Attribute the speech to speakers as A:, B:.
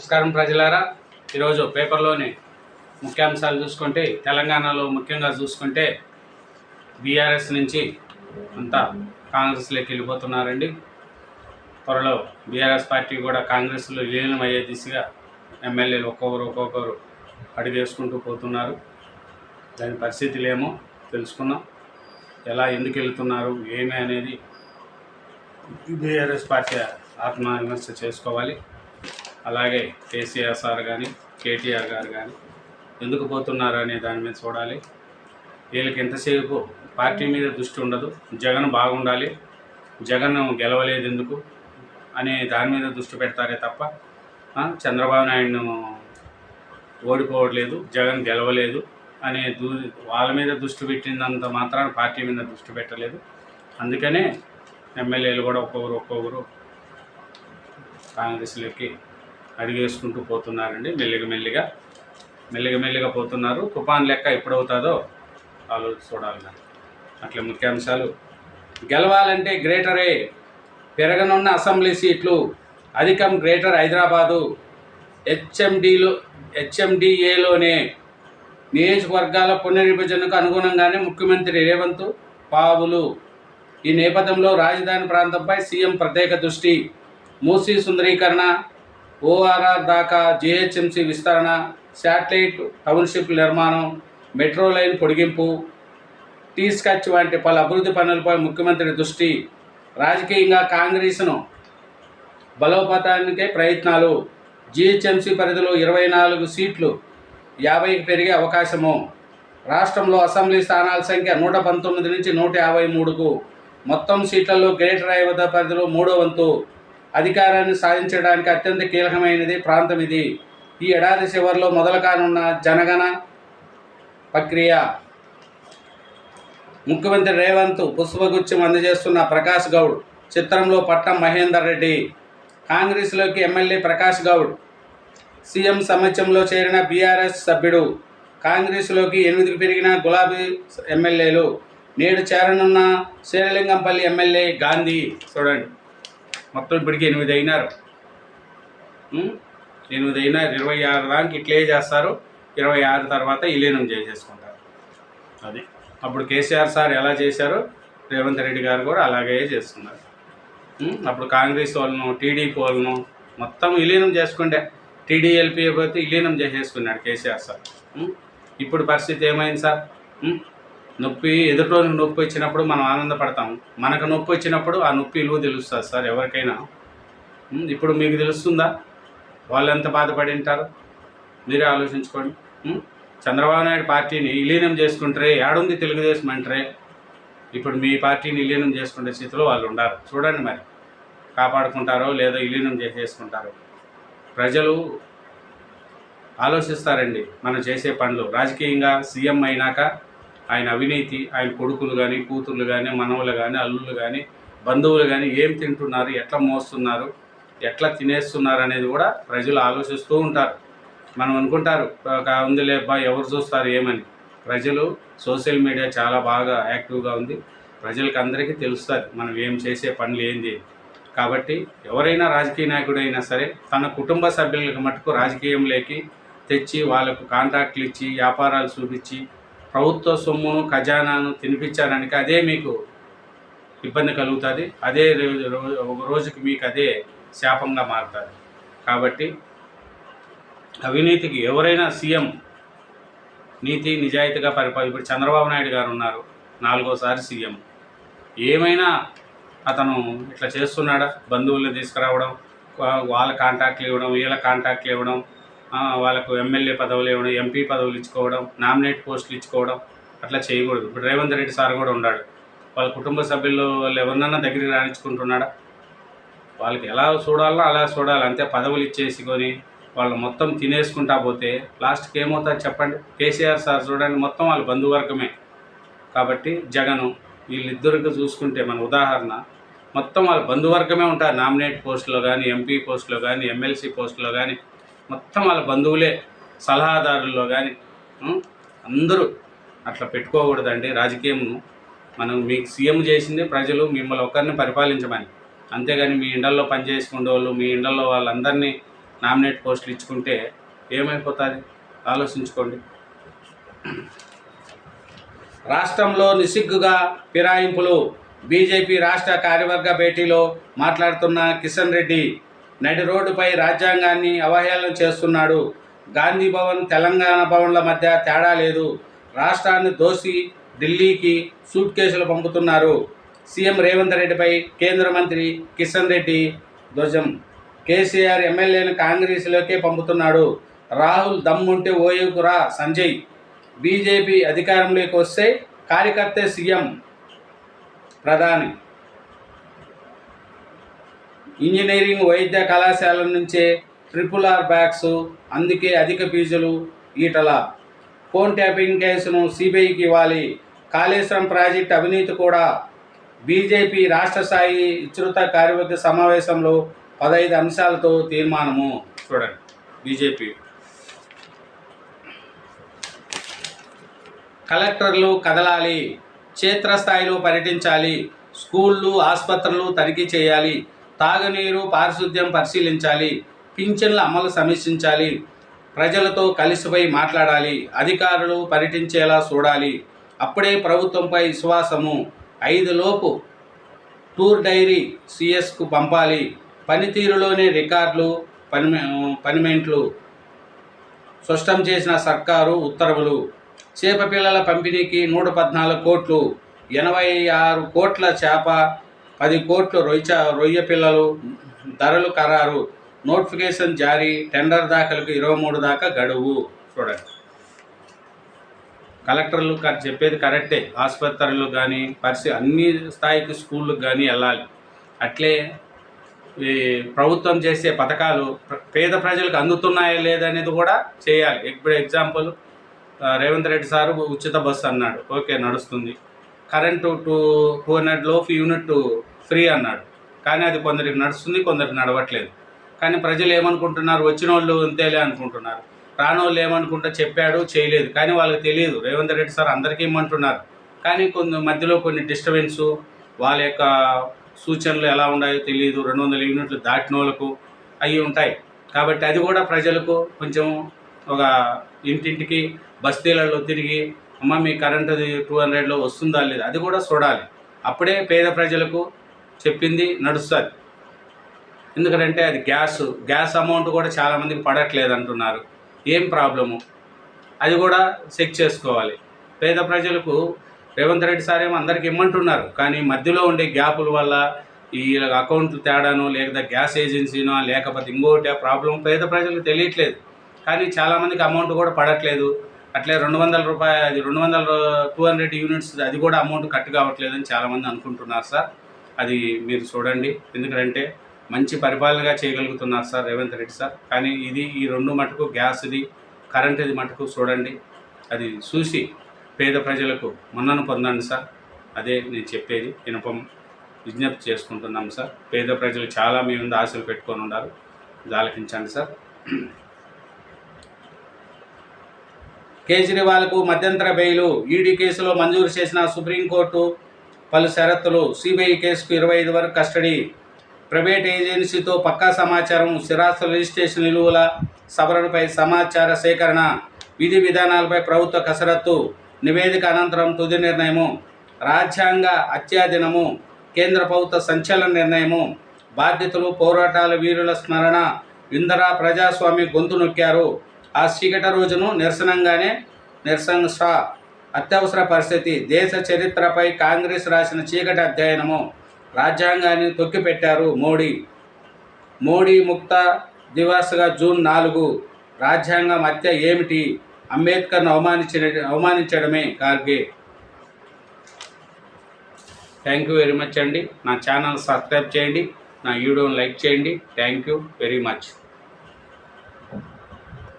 A: నమస్కారం ప్రజలారా. ఈరోజు పేపర్లోని ముఖ్యాంశాలు చూసుకుంటే తెలంగాణలో ముఖ్యంగా చూసుకుంటే బీఆర్ఎస్ నుంచి అంతా కాంగ్రెస్లోకి వెళ్ళిపోతున్నారండి. త్వరలో బీఆర్ఎస్ పార్టీ కూడా కాంగ్రెస్లో విలీనమయ్యే దిశగా ఎమ్మెల్యేలు ఒక్కొక్కరు ఒక్కొక్కరు అడిగేసుకుంటూ పోతున్నారు. దాని పరిస్థితులు ఏమో తెలుసుకున్నాం ఎలా ఎందుకు వెళ్తున్నారు ఏమి అనేది బీఆర్ఎస్ పార్టీ ఆత్మవిమర్శ చేసుకోవాలి. అలాగే కేసీఆర్ సార్ కానీ కేటీఆర్ గారు కానీ ఎందుకు పోతున్నారు అనే దాని మీద చూడాలి. వీళ్ళకి ఎంతసేపు పార్టీ మీద దృష్టి ఉండదు. జగన్ బాగుండాలి. జగన్ గెలవలేదు ఎందుకు అనే దాని మీద దృష్టి పెడతారే తప్ప చంద్రబాబు నాయుడును ఓడిపోవట్లేదు. జగన్ గెలవలేదు అనే దూ వాళ్ళ మీద దృష్టి పెట్టినంత మాత్రాన పార్టీ మీద దృష్టి పెట్టలేదు. అందుకనే ఎమ్మెల్యేలు కూడా ఒక్కొక్కరు ఒక్కొక్కరు కాంగ్రెస్లోకి అడిగేసుకుంటూ పోతున్నారండి. మెల్లిగా మెల్లిగా మెల్లిగా మెల్లిగా పోతున్నారు. తుఫాన్ లెక్క ఎప్పుడవుతుందో ఆలోచి చూడాలి అట్లా ముఖ్యాంశాలు. గెలవాలంటే గ్రేటరే పెరగనున్న అసెంబ్లీ సీట్లు అధికం గ్రేటర్ హైదరాబాదు. హెచ్ఎండిలో హెచ్ఎండిఏలోనే నియోజకవర్గాల పునర్విభజనకు అనుగుణంగానే ముఖ్యమంత్రి రేవంత్ పావులు. ఈ నేపథ్యంలో రాజధాని ప్రాంతంపై సీఎం ప్రత్యేక దృష్టి. మూసీ సుందరీకరణ ఓఆర్ఆర్ దాకా జిహెచ్ఎంసీ విస్తరణ శాటిలైట్ టౌన్షిప్ నిర్మాణం మెట్రో లైన్ పొడిగింపు టీ స్కచ్ వంటి పలు అభివృద్ధి పనులపై ముఖ్యమంత్రి దృష్టి రాజకీయంగా కాంగ్రెస్ను బలోపేతానికే ప్రయత్నాలు. జిహెచ్ఎంసీ పరిధిలో ఇరవై నాలుగు సీట్లు యాభైకి పెరిగే అవకాశము. రాష్ట్రంలో అసెంబ్లీ స్థానాల సంఖ్య నూట పంతొమ్మిది నుంచి నూట యాభై మూడుకు. మొత్తం సీట్లలో గ్రేటర్ అయోధ్య పరిధిలో మూడో వంతు. అధికారాన్ని సాధించడానికి అత్యంత కీలకమైనది ప్రాంతం ఇది. ఈ ఏడాది చివరిలో మొదలు కానున్న జనగణ ప్రక్రియ ముఖ్యమంత్రి రేవంత్ పుష్పగుచ్చం అందజేస్తున్న ప్రకాష్ గౌడ్ చిత్రంలో పట్టం మహేందర్ రెడ్డి కాంగ్రెస్లోకి ఎమ్మెల్యే ప్రకాష్ గౌడ్ సీఎం సమక్షంలో చేరిన బీఆర్ఎస్ సభ్యుడు కాంగ్రెస్లోకి ఎనిమిదికి పెరిగిన గులాబీ ఎమ్మెల్యేలు నేడు చేరనున్న శ్రీలింగంపల్లి ఎమ్మెల్యే గాంధీ. చూడండి. మొత్తం ఇప్పటికి ఎనిమిది అయినారు? ఎనిమిది అయినారు ఇరవై ఆరు దానికి ఇట్లే చేస్తారు ఇరవై ఆరు తర్వాత విలీనం చేసేసుకుంటారు అది అప్పుడు కేసీఆర్ సార్ ఎలా చేశారో రేవంత్ రెడ్డి గారు కూడా అలాగే చేస్తున్నారు? అప్పుడు కాంగ్రెస్ వాళ్ళను టీడీపీ వాళ్ళను మొత్తం విలీనం చేసుకుంటే టీడీఎల్పీ పోతే విలీనం చేసేసుకున్నాడు కేసీఆర్ సార్? ఇప్పుడు పరిస్థితి ఏమైంది సార్? నొప్పి ఎదుటోనికి నొప్పి వచ్చినప్పుడు మనం ఆనందపడతాం మనకు నొప్పి వచ్చినప్పుడు ఆ నొప్పి విలువ తెలుస్తుంది సార్ ఎవరికైనా. ఇప్పుడు మీకు తెలుస్తుందా? వాళ్ళు ఎంత బాధపడి ఉంటారు? మీరే ఆలోచించుకోండి. చంద్రబాబు నాయుడు పార్టీని విలీనం చేసుకుంటారే ఏడుంది తెలుగుదేశం అంటారే? ఇప్పుడు మీ పార్టీని విలీనం చేసుకునే స్థితిలో వాళ్ళు ఉండారు. చూడండి మరి కాపాడుకుంటారో లేదో విలీనం చేసేసుకుంటారో ప్రజలు ఆలోచిస్తారండి మనం చేసే పనులు. రాజకీయంగా సీఎం అయినాక ఆయన అవినీతి ఆయన కొడుకులు కానీ కూతుర్లు కానీ మనవలు కానీ అల్లుళ్ళు కానీ బంధువులు కానీ ఏం తింటున్నారు ఎట్లా మోస్తున్నారు ఎట్లా తినేస్తున్నారు అనేది కూడా ప్రజలు ఆలోచిస్తూ ఉంటారు. మనం అనుకుంటారు ఒక ఉందిలే అబ్బా ఎవరు చూస్తారు ఏమని. ప్రజలు సోషల్ మీడియా చాలా బాగా యాక్టివ్గా ఉంది. ప్రజలకు అందరికీ తెలుస్తుంది మనం ఏం చేసే పనులు ఏంది కాబట్టి ఎవరైనా రాజకీయ నాయకుడైనా సరే తన కుటుంబ సభ్యులకు మటుకు రాజకీయంలోకి తెచ్చి వాళ్ళకు కాంట్రాక్ట్లు ఇచ్చి వ్యాపారాలు చూపించి ప్రభుత్వ సొమ్మును ఖజానాను తినిపించడానికి అదే మీకు ఇబ్బంది కలుగుతుంది. అదే రోజు ఒక రోజుకి మీకు అదే శాపంగా మారుతుంది. కాబట్టి అవినీతికి ఎవరైనా సీఎం నీతి నిజాయితీగా పరిపాలి ఇప్పుడు చంద్రబాబు నాయుడు గారు ఉన్నారు నాలుగోసారి సీఎం. ఏమైనా అతను ఇట్లా చేస్తున్నాడా? బంధువుల్ని తీసుకురావడం వాళ్ళ కాంటాక్ట్లు ఇవ్వడం వీళ్ళ కాంటాక్ట్లు ఇవ్వడం వాళ్ళకు ఎమ్మెల్యే పదవులు ఇవ్వడం ఎంపీ పదవులు ఇచ్చుకోవడం నామినేట్ పోస్టులు ఇచ్చుకోవడం అట్లా చేయకూడదు. ఇప్పుడు రేవంత్ రెడ్డి సార్ కూడా ఉన్నాడు. వాళ్ళ కుటుంబ సభ్యులు వాళ్ళు ఎవరినన్నా దగ్గరికి రాణించుకుంటున్నాడా వాళ్ళకి ఎలా చూడాలో అలా చూడాలి. అంతే పదవులు ఇచ్చేసుకొని వాళ్ళు మొత్తం తినేసుకుంటా పోతే లాస్ట్కి ఏమవుతుంది చెప్పండి? కేసీఆర్ సార్ చూడండి మొత్తం వాళ్ళ బంధువర్గమే. కాబట్టి జగను వీళ్ళిద్దరికి చూసుకుంటే మన ఉదాహరణ మొత్తం వాళ్ళ బంధువర్గమే ఉంటారు. నామినేట్ పోస్టులో కానీ ఎంపీ పోస్టులో కానీ ఎమ్మెల్సీ పోస్టులో కానీ మొత్తం వాళ్ళ బంధువులే సలహాదారుల్లో కానీ అందరూ అట్లా పెట్టుకోకూడదండి రాజకీయం మనం మీకు సీఎం చేసింది ప్రజలు మిమ్మల్ని ఒకరిని పరిపాలించమని. అంతేగాని మీ ఇండల్లో పనిచేసుకునే వాళ్ళు మీ ఇండల్లో వాళ్ళందరినీ నామినేట్ పోస్టులు ఇచ్చుకుంటే ఏమైపోతుంది? ఆలోచించుకోండి. రాష్ట్రంలో నిసిగ్గుగా ఫిరాయింపులు. బీజేపీ రాష్ట్ర కార్యవర్గ భేటీలో మాట్లాడుతున్న కిషన్ రెడ్డి నడి రోడ్డుపై రాజ్యాంగాన్ని అవహేళన చేస్తున్నాడు. గాంధీ భవన్ తెలంగాణ భవన్ల మధ్య తేడా లేదు. రాష్ట్రాన్ని దోసి ఢిల్లీకి సూట్ కేసులు పంపుతున్నారు. సీఎం రేవంత్ రెడ్డిపై కేంద్ర మంత్రి కిషన్ రెడ్డి ధ్వజం. కేసీఆర్ ఎమ్మెల్యేను కాంగ్రెస్లోకే పంపుతున్నాడు. రాహుల్ దమ్ముంటే ఓయూకురా సంజయ్. బీజేపీ అధికారంలోకి వస్తే కార్యకర్తే సీఎం ప్రధాని. ఇంజనీరింగ్ వైద్య కళాశాల నుంచే ట్రిపుల్ ఆర్ బ్యాగ్స్ అందుకే అధిక ఫీజులు ఈటల. ఫోన్ ట్యాపింగ్ కేసును సిబిఐకి ఇవ్వాలి. కాళేశ్వరం ప్రాజెక్ట్ అవినీతి కూడా. బీజేపీ రాష్ట్ర స్థాయి విస్తృత కార్యవర్గ సమావేశంలో పదహైదు అంశాలతో తీర్మానము. చూడండి బీజేపీ. కలెక్టర్లు కదలాలి క్షేత్రస్థాయిలో పర్యటించాలి స్కూళ్ళు ఆసుపత్రులు తనిఖీ చేయాలి తాగునీరు పారిశుద్ధ్యం పరిశీలించాలి పింఛన్ల అమలు సమీక్షించాలి ప్రజలతో కలిసిపోయి మాట్లాడాలి అధికారులు పర్యటించేలా చూడాలి. అప్పుడే ప్రభుత్వంపై విశ్వాసము. ఐదులోపు టూర్ డైరీ సిఎస్కు పంపాలి. పనితీరులోనే రికార్డులు పని పనిమెంట్లు స్పష్టం చేసిన సర్కారు ఉత్తర్వులు. చేప పిల్లల పంపిణీకి నూట పద్నాలుగు కోట్లు ఎనభై ఆరు కోట్ల చేప పది కోట్లు రొయ్య రొయ్య పిల్లలు ధరలు ఖరారు. నోటిఫికేషన్ జారీ టెండర్ దాఖలకు ఇరవై మూడు దాకా గడువు. చూడండి. కలెక్టర్లు చెప్పేది కరెక్టే. ఆసుపత్రులు కానీ పరిస్థితి అన్ని స్థాయికి స్కూళ్ళకు కానీ వెళ్ళాలి. అట్లే ఈ ప్రభుత్వం చేసే పథకాలు పేద ప్రజలకు అందుతున్నాయా లేదనేది కూడా చేయాలి. ఇప్పుడు ఎగ్జాంపుల్ రేవంత్ రెడ్డి సారు ఉచిత బస్సు అన్నాడు. ఓకే నడుస్తుంది. కరెంటు టూ టూ హండ్రెడ్ లోపు యూనిట్ ఫ్రీ అన్నాడు. కానీ అది కొందరికి నడుస్తుంది కొందరికి నడవట్లేదు. కానీ ప్రజలు ఏమనుకుంటున్నారు? వచ్చిన వాళ్ళు అంతేలే అనుకుంటున్నారు. రానోళ్ళు ఏమనుకుంటా చెప్పాడు చేయలేదు. కానీ వాళ్ళకి తెలియదు. రేవంత్ రెడ్డి సార్ అందరికీ ఇమ్మంటున్నారు. కానీ కొన్ని మధ్యలో కొన్ని డిస్టర్బెన్స్ వాళ్ళ యొక్క సూచనలు ఎలా ఉన్నాయో తెలియదు. రెండు వందల యూనిట్లు దాటిన వాళ్ళకు అవి ఉంటాయి. కాబట్టి అది కూడా ప్రజలకు కొంచెం ఒక ఇంటింటికి బస్తీలలో తిరిగి అమ్మ మీ కరెంటు టూ హండ్రెడ్లో వస్తుందా లేదా? అది కూడా చూడాలి. అప్పుడే పేద ప్రజలకు చెప్పింది నడుస్తుంది. ఎందుకంటే అది గ్యాస్ గ్యాస్ అమౌంట్ కూడా చాలామందికి పడట్లేదు అంటున్నారు. ఏం ప్రాబ్లము? అది కూడా చెక్ చేసుకోవాలి. పేద ప్రజలకు రేవంత్ రెడ్డి సార్ ఏమో అందరికి ఇమ్మంటున్నారు. కానీ మధ్యలో ఉండే గ్యాపుల వల్ల ఈ అకౌంట్లు తేడాను లేకపోతే గ్యాస్ ఏజెన్సీనో లేకపోతే ఇంకోటి ప్రాబ్లం పేద ప్రజలకు తెలియట్లేదు. కానీ చాలామందికి అమౌంట్ కూడా పడట్లేదు. అట్లే రెండు వందల రూపాయలు అది రెండు వందల టూ హండ్రెడ్ యూనిట్స్ అది కూడా అమౌంట్ కట్ కావట్లేదు అని చాలామంది అనుకుంటున్నారు సార్. అది మీరు చూడండి. ఎందుకంటే మంచి పరిపాలనగా చేయగలుగుతున్నారు సార్ రేవంత్ రెడ్డి సార్. కానీ ఇది ఈ రెండు మటుకు గ్యాస్ది కరెంటుది మటుకు చూడండి. అది చూసి పేద ప్రజలకు మన్నను పొందండి సార్. అదే నేను చెప్పేది వినపం విజ్ఞప్తి చేసుకుంటున్నాం సార్. పేద ప్రజలు చాలా మీ ముందు ఆశలు పెట్టుకొని ఉన్నారు ఆలకించండి సార్. కేజ్రీవాల్కు మధ్యంతర బెయిలు ఈడీ కేసులో మంజూరు చేసిన సుప్రీంకోర్టు పలు షరతులు. సిబిఐ కేసుకు ఇరవై ఐదు వరకు కస్టడీ. ప్రైవేట్ ఏజెన్సీతో పక్కా సమాచారం స్థిరాస్తుల రిజిస్ట్రేషన్ నిలువల సవరణపై సమాచార సేకరణ విధి విధానాలపై ప్రభుత్వ కసరత్తు నివేదిక అనంతరం తుది నిర్ణయము రాజ్యాంగ అత్యాధీనము కేంద్ర ప్రభుత్వ సంచలన నిర్ణయము బాధ్యతలు పోరాటాల వీరుల స్మరణ ఇందిరా ప్రజాస్వామి గొంతు నొక్కారు. ఆ చీకట రోజును నిరసనంగానే నిరసన షా అత్యవసర పరిస్థితి. దేశ చరిత్రపై కాంగ్రెస్ రాసిన చీకటి అధ్యయనము రాజ్యాంగాన్ని తొక్కిపెట్టారు మోడీ. మోడీ ముక్త దివాస్గా జూన్ నాలుగు రాజ్యాంగం హత్య ఏమిటి? అంబేద్కర్ను అవమానించిన అవమానించడమే Kharge thank you very much అండి. నా ఛానల్ సబ్స్క్రైబ్ చేయండి. నా వీడియోని లైక్ చేయండి. Thank you very much.